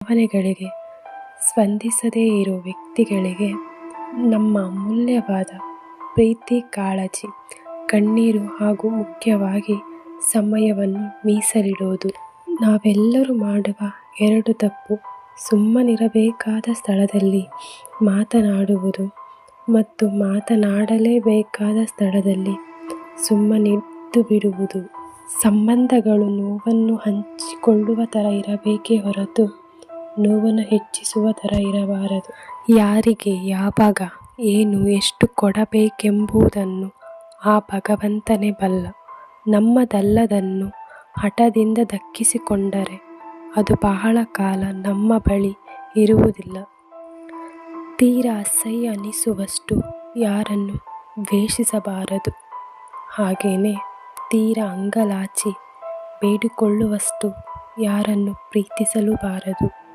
ಭಾವನೆಗಳಿಗೆ ಸ್ಪಂದಿಸದೇ ಇರೋ ವ್ಯಕ್ತಿಗಳಿಗೆ ನಮ್ಮ ಅಮೂಲ್ಯವಾದ ಪ್ರೀತಿ, ಕಾಳಜಿ, ಕಣ್ಣೀರು ಹಾಗೂ ಮುಖ್ಯವಾಗಿ ಸಮಯವನ್ನು ಮೀಸಲಿಡೋದು. ನಾವೆಲ್ಲರೂ ಮಾಡುವ ಎರಡು ತಪ್ಪು ಸುಮ್ಮನಿರಬೇಕಾದ ಸ್ಥಳದಲ್ಲಿ ಮಾತನಾಡುವುದು ಮತ್ತು ಮಾತನಾಡಲೇಬೇಕಾದ ಸ್ಥಳದಲ್ಲಿ ಸುಮ್ಮನಿದ್ದು ಬಿಡುವುದು. ಸಂಬಂಧಗಳು ನೋವನ್ನು ಹಂಚಿಕೊಳ್ಳುವ ಥರ ಇರಬೇಕೇ ಹೊರತು ನೋವನ್ನು ಹೆಚ್ಚಿಸುವ ಥರ ಇರಬಾರದು. ಯಾರಿಗೆ, ಯಾವಾಗ, ಏನು, ಎಷ್ಟು ಕೊಡಬೇಕೆಂಬುದನ್ನು ಆ ಭಗವಂತನೇ ಬಲ್ಲ. ನಮ್ಮದಲ್ಲದನ್ನು ಹಠದಿಂದ ದಕ್ಕಿಸಿಕೊಂಡರೆ ಅದು ಬಹಳ ಕಾಲ ನಮ್ಮ ಬಳಿ ಇರುವುದಿಲ್ಲ. ತೀರ ಅಸಹ್ಯ ಅನಿಸುವಷ್ಟು ಯಾರನ್ನು ದ್ವೇಷಿಸಬಾರದು. ಹಾಗೆಯೇ ತೀರ ಅಂಗಲಾಚಿ ಬೇಡಿಕೊಳ್ಳುವಷ್ಟು ಯಾರನ್ನು ಪ್ರೀತಿಸಲೂ ಬಾರದು.